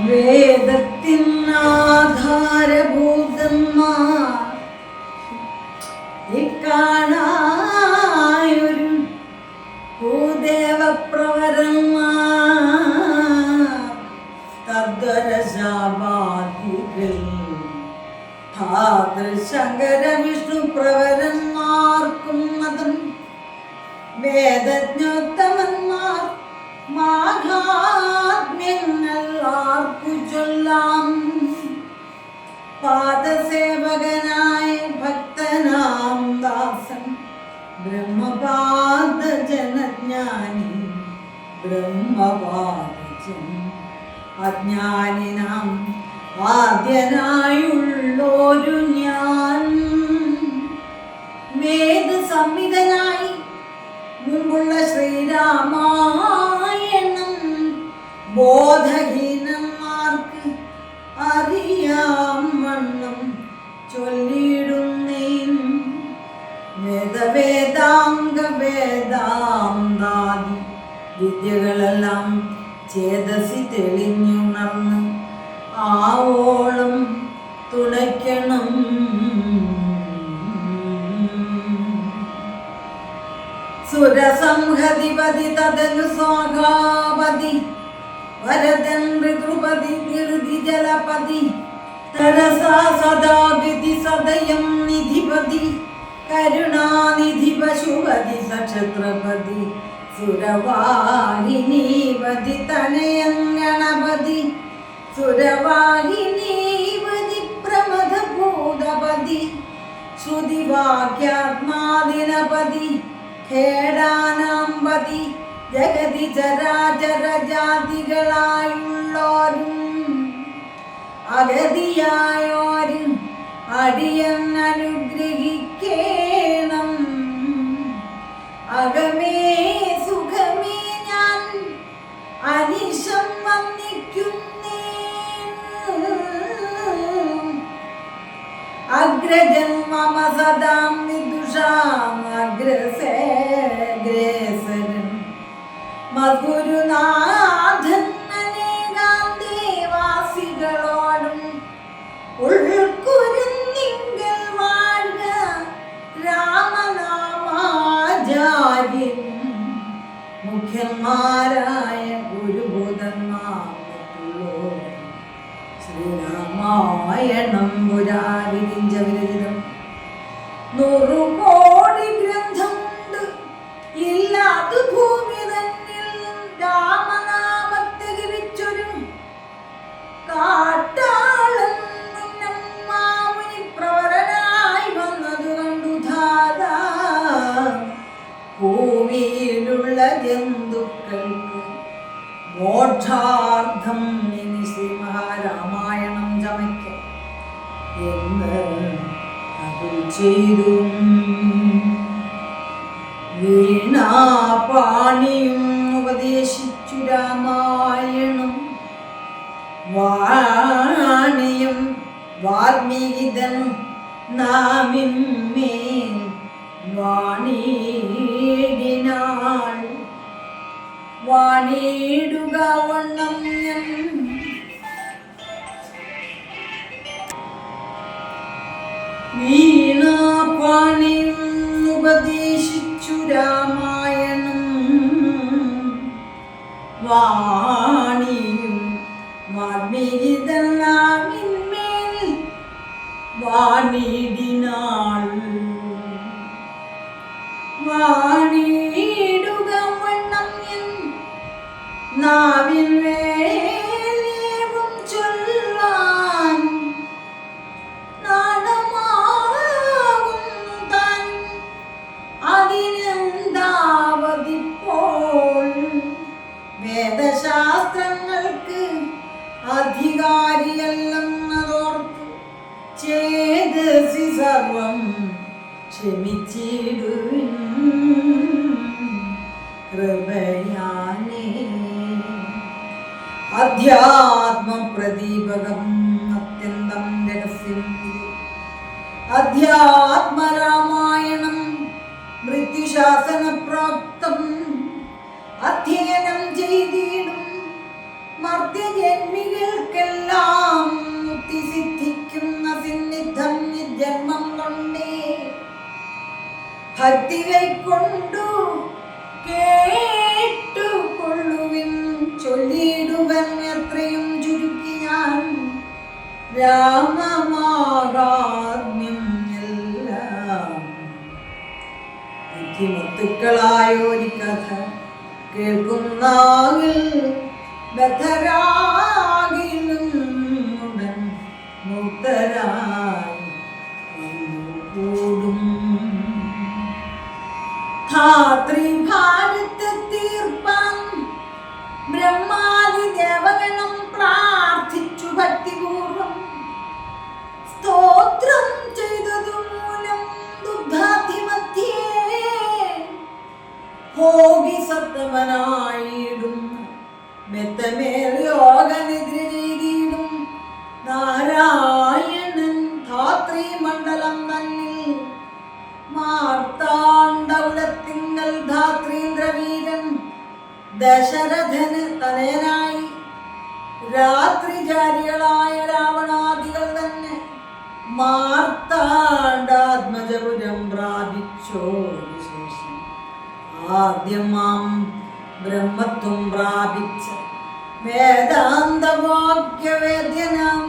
വേദത്തിനാധാരഭൂതന്മാർ ഇക്കാണായൊരു ഭൂദേവപ്രവരന്മാർ തദ്വരശാപാദികൾ ശങ്കര വിഷ്ണു പ്രവരന്മാർക്കും മതം വേദജ്ഞോത്തമന്മാർ മാഹാത്മ്യങ്ങൾ ആർക്കു ചൊല്ലാം പാദസേവകനായ ഭക്തനാം ദാസൻ ബ്രഹ്മപാദ ജനജ്ഞാനി ബ്രഹ്മപാദജൻ അജ്ഞാനിനാം ആദ്യനായുള്ളൊരു ഞാൻ. വേദ മുമ്പുള്ള ശ്രീരാമായണം ബോധഹീനന്മാർക്ക് അറിയാം വണ്ണം ചൊല്ലിയിടുന്നേൻ വേദവേദാംഗ വേദാന്താദി വിദ്യകളെല്ലാം ചേതസി തെളിഞ്ഞുണർന്ന് ആവോളം തുണയ്ക്കണം. സുരസംഹതിപതി തദനു സ്വാഗാപതി വരദൻ ഋതുപതി ധൃതി ജലപതി തരസാ സദാഗതി സദയം നിധിപതി കരുണാനിധി പശുപതി സക്ഷത്രപതി സുരവാഹിനീപതി തനയൻ ഗണപതി സുരവാഹിനീപതി പ്രമദ ഭൂതപതി ശ്രുതിവാക്യാത്മാദിനപതി ഖേടാനാമ്പതി ജഗതി ചരാചര ജാതികളായുള്ളോരും അഗതിയായോരും അടിയൻ അനുഗ്രഹിക്കേണം അകമേ സുഖമേ ഞാൻ അനിശം വന്നിക്കുന്നേ അഗ്രജൻ മമ സദാം വിദുഷാം അഗ്രസേഗ്രേസരൻ മധുരുനാഥൻ അനേകാം ദേവാസികളോടും വാഴ്ക മുഖ്യന്മാരായ ഗുരുബോധന്മാർ മറ്റുള്ളവരും ശ്രീരാമായണം പുരാവിരിഞ്ച വിരചിതം. നൂറു മോക്ഷാർത്ഥം ഇനി ശ്രീ മഹാരാമായണം ചമയ്ക്ക എന്ന് അരുൾ ചെയ്തു വീണാപാണിയും ഉപദേശിച്ചു രാമായണം. വാണിയും വാൽമീകിതൻ നാമിന്മേൽ വാണിയിടിനാൾ വാണിയിടുക வாணியும் வான்மீதெல்லாமின் மேல் வானிடினாள் കൃപയാനേ. അധ്യാത്മപ്രദീപകം അത്യന്തം രഹസ്യം അധ്യാത്മരാമായണം മൃത്യുശാസനപ്രാപ്തം അധ്യയനം ചെയ്തിടും. മർത്യജന്മികൾക്കെല്ലാം മുക്തി സിദ്ധിക്കുന്ന സിന്നിധം ജന്മം കൊണ്ടേ. ഭക്തി കൈക്കൊണ്ടു രാമമാകാത്മ്യം എല്ലാം ബുദ്ധിമുത്തുക്കളായൊരു കഥ കേൾക്കുന്നാകിൽ ബദ്ധരാകിലും ഉടൻ മുക്തരായി വന്നുകൂടും. ധാത്രി ഭാരത്തെ വിശേഷം ആദ്യം മാം ബ്രഹ്മത്വം പ്രാപിച്ച വേദാന്തവാക്യവേദ്യനം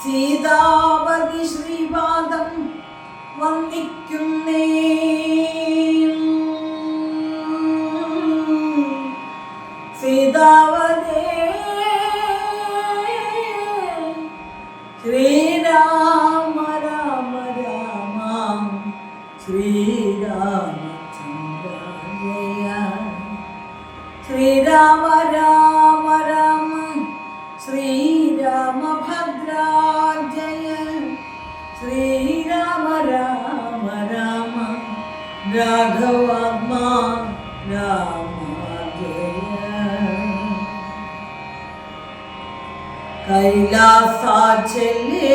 സീതാപതി ശ്രീപാദം വന്ദിക്കുന്നേ സീതാവതേ ശ്രീരാമഭദ്ര ജയ ശ്രീരാമ രാമ രാമ രാഘവാത്മാ രാമ ജയ കൈലാസാചലേ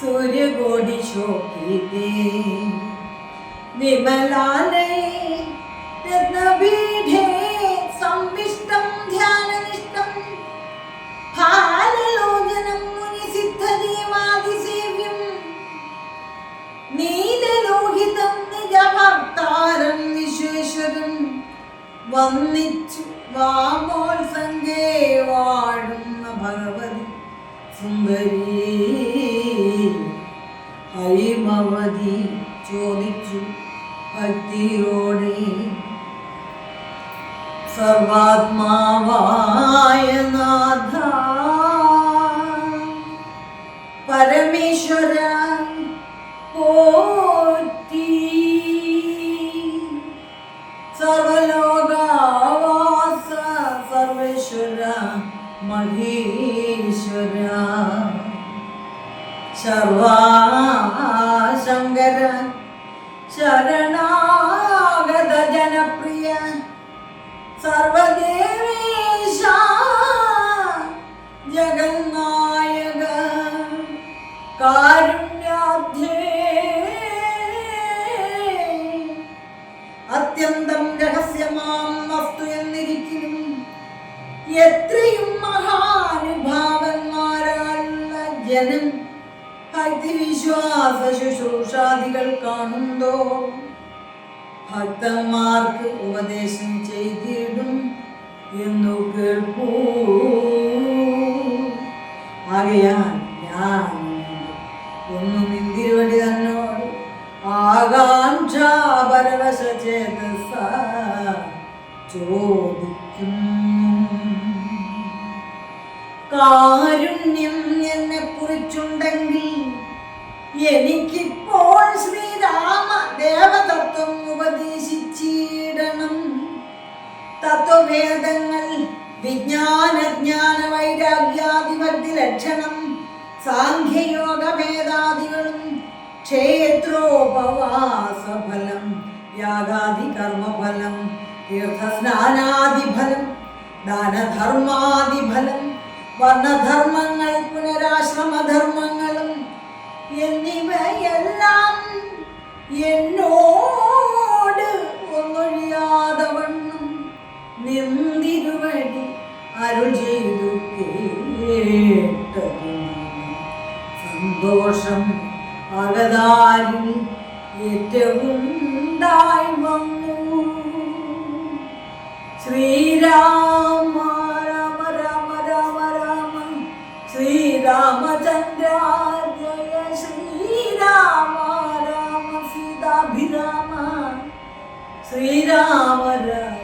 സൂര്യകോടി ശോഭിതേ വന്നിച്ചു. വാമോത്സംഗേ വാഴുന്ന ഭഗവതി സുന്ദരി ഹൈമവതി ചോദിച്ചു ഭക്തിയോടെ. സർവാത്മാവായ നാഥ ശരണാഗത ജനപ്രിയ സർവദേവേശ ജഗന്നായക അത്യന്തം രഹസ്യമാം വസ്തു എന്നിരിക്കുന്നു എത്രയും ഭക്തിവിശ്വാസ ശുശ്രൂഷാദികൾ കാണുന്നോ ഭക്തന്മാർക്ക് ഉപദേശം ചെയ്തിടും എന്നു കേൾപ്പൂ. ആകയാൽ സാഖ്യയോഗ ഭേദാദികളും ക്ഷേത്രോപവാസഫലം യാഗാദി കർമ്മഫലം തീർത്ഥസ്നാനാദിഫലം ദാനധർമാദിഫലം വർണധർമ്മങ്ങൾ പുനരാശ്രമധർമ്മങ്ങളും എന്നിവയെല്ലാം എന്നോട് ഒന്നൊഴിയാതെ വണ്ണം നിന്തിരുവടി അരുൾ ചെയ്തു കേട്ടതു അകതാരി ഏറ്റവുണ്ടായി വന്നു. ശ്രീരാമ രാമ രാമ രാമ രാമ ശ്രീരാമചന്ദ്ര ജയ ശ്രീരാമ രാമ സീതാഭിരാമ ശ്രീരാമ രാമ